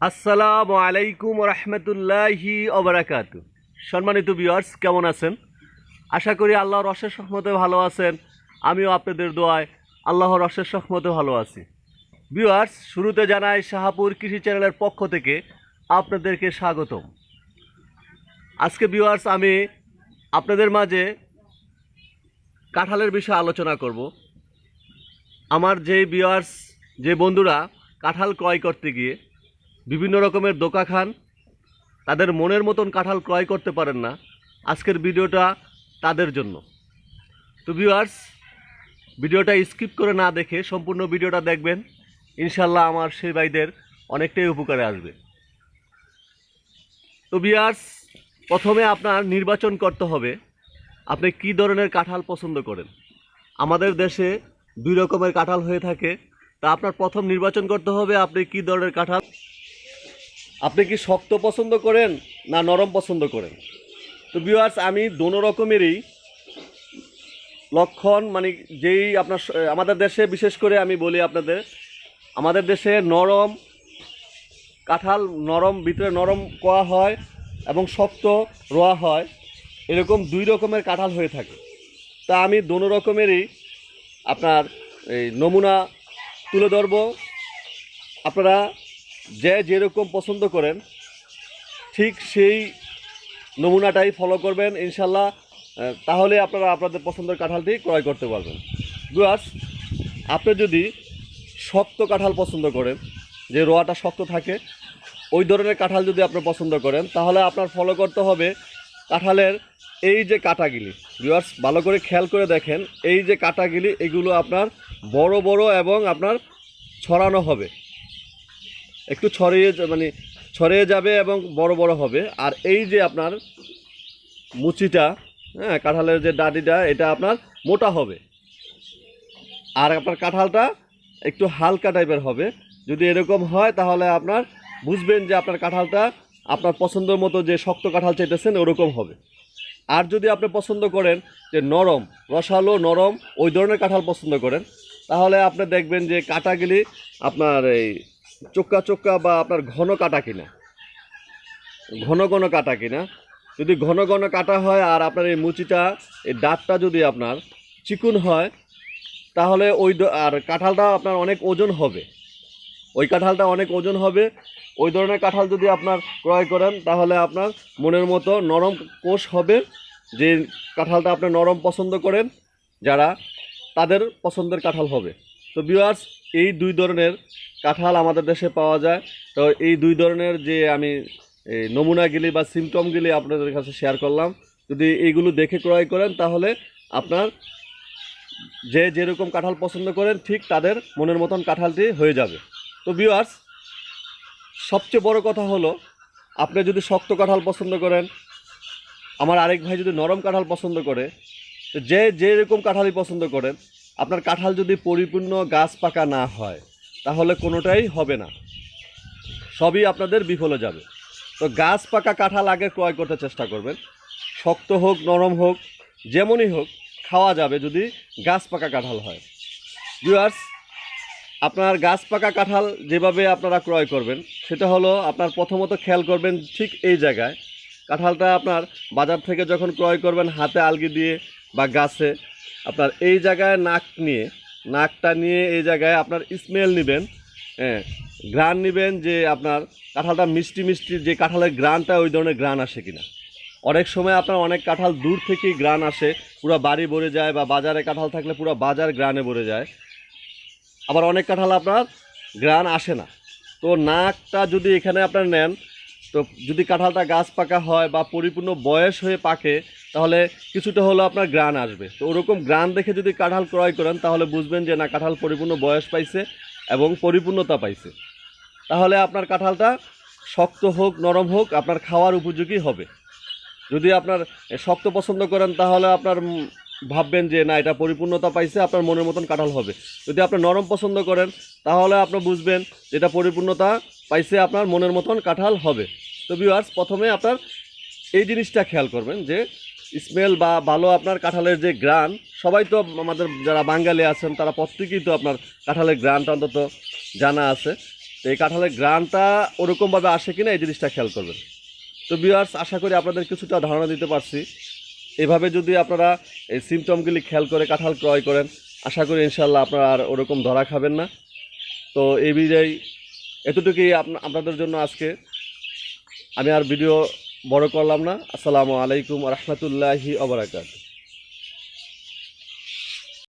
আসসালামু আলাইকুম রহমতুল্লাহি অবরাকাত সম্মানিত ভিউয়ার্স কেমন আছেন? আশা করি আল্লাহর অশেষ রহমতে ভালো আছেন। আমিও আপনাদের দোয়ায় আল্লাহর অশেষ রহমতে ভালো আছি। ভিউয়ার্স শুরুতে জানাই শাহাপুর কৃষি চ্যানেলের পক্ষ থেকে আপনাদেরকে স্বাগতম। আজকে ভিউয়ার্স আমি আপনাদের মাঝে কাঁঠালের বিষয়ে আলোচনা করব। আমার যে ভিউয়ার্স যে বন্ধুরা কাঁঠাল ক্রয় করতে গিয়ে বিভিন্ন রকমের দোকা খান। তাদের মনের মতন কাঁঠাল ক্রয় করতে পারেন না। আজকের ভিডিওটা তাদের জন্য। তো ভিউয়ার্স ভিডিওটা স্কিপ করে না দেখে সম্পূর্ণ ভিডিওটা দেখবেন। ইনশাল্লাহ আমার সেই ভাইদের অনেকটাই উপকারে আসবে। তো ভিউয়ার্স প্রথমে আপনার নির্বাচন করতে হবে। আপনি কী ধরনের কাঁঠাল পছন্দ করেন? আমাদের দেশে দুই রকমের কাঁঠাল হয়ে থাকে। তা আপনার প্রথম নির্বাচন করতে হবে, আপনি কী ধরনের কাঁঠাল আপনি কি শক্ত পছন্দ করেন না নরম পছন্দ করেন? তো ভিউয়ার্স আমি দোনো রকমেরই লক্ষণ মানে যেই আপনার আমাদের দেশে, বিশেষ করে আমি বলি আপনাদের, আমাদের দেশে নরম কাঁঠাল নরম, ভিতরে নরম কোয়া হয় এবং শক্ত রোয়া হয়, এরকম দুই রকমের কাঁঠাল হয়ে থাকে। তা আমি দোনো রকমেরই আপনার এই নমুনা তুলে ধরবো। আপনারা যে যেরকম পছন্দ করেন, ঠিক সেই নমুনাটাই ফলো করবেন, ইনশাল্লাহ তাহলে আপনারা আপনাদের পছন্দের কাঁঠালটি ক্রয় করতে পারবেন। ডুয়ার্স আপনি যদি শক্ত কাঁঠাল পছন্দ করেন, যে রোয়াটা শক্ত থাকে, ওই ধরনের কাঁঠাল যদি আপনি পছন্দ করেন, তাহলে আপনার ফলো করতে হবে কাঁঠালের এই যে কাটাগিলি। ভিউয়ার্স ভালো করে খেয়াল করে দেখেন, এই যে কাটাগিলি, এগুলো আপনার বড় বড় এবং আপনার ছড়ানো হবে। একটু ছড়িয়ে মানে ছড়িয়ে যাবে এবং বড় বড় হবে। আর এই যে আপনার মুচিটা হ্যাঁ কাঁঠালের যে ডাটিটা, এটা আপনার মোটা হবে। আর আপনার কাঁঠালটা একটু হালকা টাইপের হবে। যদি এরকম হয়, তাহলে আপনার বুঝবেন যে আপনার কাঁঠালটা আপনার পছন্দের মতো যে শক্ত কাঁঠাল চাইতেছেন, ওরকম হবে। আর যদি আপনি পছন্দ করেন যে নরম, রসালো, নরম, ওই ধরনের কাঁঠাল পছন্দ করেন, তাহলে আপনি দেখবেন যে কাটাগুলি আপনার এই চোক্কা চোক্কা বা আপনার ঘন কাটা কিনা? ঘন ঘন কাটা কিনা? যদি ঘন ঘন কাটা হয় আর আপনার এই মুচিটা, এই দাঁতটা যদি আপনার চিকুন হয়, তাহলে ওই আর কাঁঠালটা আপনার অনেক ওজন হবে। ওই কাঁঠালটা অনেক ওজন হবে। ওই ধরনের কাঁঠাল যদি আপনার ক্রয় করেন, তাহলে আপনার মনের মতো নরম কোষ হবে। যে কাঁঠালটা আপনি নরম পছন্দ করেন, যারা তাদের পছন্দের কাঁঠাল হবে। তো ভিউয়ার্স এই দুই ধরনের কাঁঠাল আমাদের দেশে পাওয়া যায়। তো এই দুই ধরনের যে আমি নমুনাগুলি বা সিমটমগুলি আপনাদের কাছে শেয়ার করলাম, যদি এইগুলো দেখে ক্রয় করেন, তাহলে আপনার যে যেরকম কাঁঠাল পছন্দ করেন, ঠিক তাদের মনের মতন কাঁঠালটি হয়ে যাবে। তো ভিউয়ার্স সবচেয়ে বড় কথা হলো, আপনি যদি শক্ত কাঁঠাল পছন্দ করেন, আমার আরেক ভাই যদি নরম কাঁঠাল পছন্দ করে, তো যে যেরকম কাঁঠালই পছন্দ করেন আপনার কাঁঠাল যদি পরিপূর্ণ গাছ পাকা না হয়, তাহলে কোনোটাই হবে না। সবই আপনাদের বিফলে যাবে। তো গাছ পাকা কাঁঠাল আগে ক্রয় করতে চেষ্টা করবেন। শক্ত হোক, নরম হোক, যেমনই হোক, খাওয়া যাবে যদি গাছ পাকা কাঁঠাল হয়। ভিউয়ার্স, আপনার গাছ পাকা কাঁঠাল যেভাবে আপনারা ক্রয় করবেন, সেটা হলো আপনার প্রথমত খেয়াল করবেন ঠিক এই জায়গায়। কাঁঠালটা আপনার বাজার থেকে যখন ক্রয় করবেন, হাতে আলগি দিয়ে বা গাছে আপনার এই জায়গায় নাক নিয়ে, নাকটা নিয়ে এই জায়গায় আপনার স্মেল নেবেন হ্যাঁ গ্রান নেবেন যে আপনার কাঁঠালটা মিষ্টি মিষ্টি যে কাঁঠালের গ্রানটা ওই ধরনের গ্রান আসে কিনা। অনেক সময় আপনার অনেক কাঁঠাল দূর থেকেই গ্রান আসে, পুরো বাড়ি ভরে যায় বা বাজারে কাঁঠাল থাকলে পুরো বাজার গ্রানে ভরে যায়। আবার অনেক কাঁঠাল আপনার গ্রান আসে না। তো নাকটা যদি এখানে আপনার নেন, তো যদি কাঁঠালটা গাছ পাকা হয় বা পরিপূর্ণ বয়স হয়ে পাকে তাহলে কিছুটা হলো আপনার গ্রান আসবে। তো ওরকম গ্রান দেখে যদি কাঁঠাল ক্রয় করেন, তাহলে বুঝবেন যে না, কাঁঠাল পরিপূর্ণ বয়স পাইছে এবং পরিপূর্ণতা পাইছে। তাহলে আপনার কাঁঠালটা শক্ত হোক, নরম হোক, আপনার খাওয়ার উপযোগী হবে। যদি আপনার শক্ত পছন্দ করেন, তাহলে আপনার ভাববেন যে না, এটা পরিপূর্ণতা পাইছে, আপনার মনের মতন কাঁঠাল হবে। যদি আপনি নরম পছন্দ করেন, তাহলে আপনি বুঝবেন যে এটা পরিপূর্ণতা পাইছে, আপনার মনের মতন কাঁঠাল হবে। তো ভিউয়ার্স প্রথমে আপনার এই জিনিসটা খেয়াল করবেন যে স্মেল বা ভালো আপনার কাঁঠালের যে গ্রান, সবাই তো আমাদের যারা বাঙালি আছেন, তারা প্রত্যেকেই তো আপনার কাঁঠালের গ্রানটা অন্তত জানা আছে। তো এই কাঁঠালের গ্রানটা ওরকমভাবে আসে কিনা এই জিনিসটা খেয়াল করবেন। তো বিয়ার্স আশা করি আপনাদের কিছুটা ধারণা দিতে পারছি। এভাবে যদি আপনারা এই সিমটমগুলি খেয়াল করে কাঁঠাল ক্রয় করেন, আশা করি ইনশাল্লাহ আপনারা আর ওরকম ধরা খাবেন না। তো এই বিজয়, এতটুকুই আপনা- আপনাদের জন্য আজকে। আমি আর ভিডিও বড় করলাম না। আসসালামু আলাইকুম রহমতুল্লাহি অবরাকাত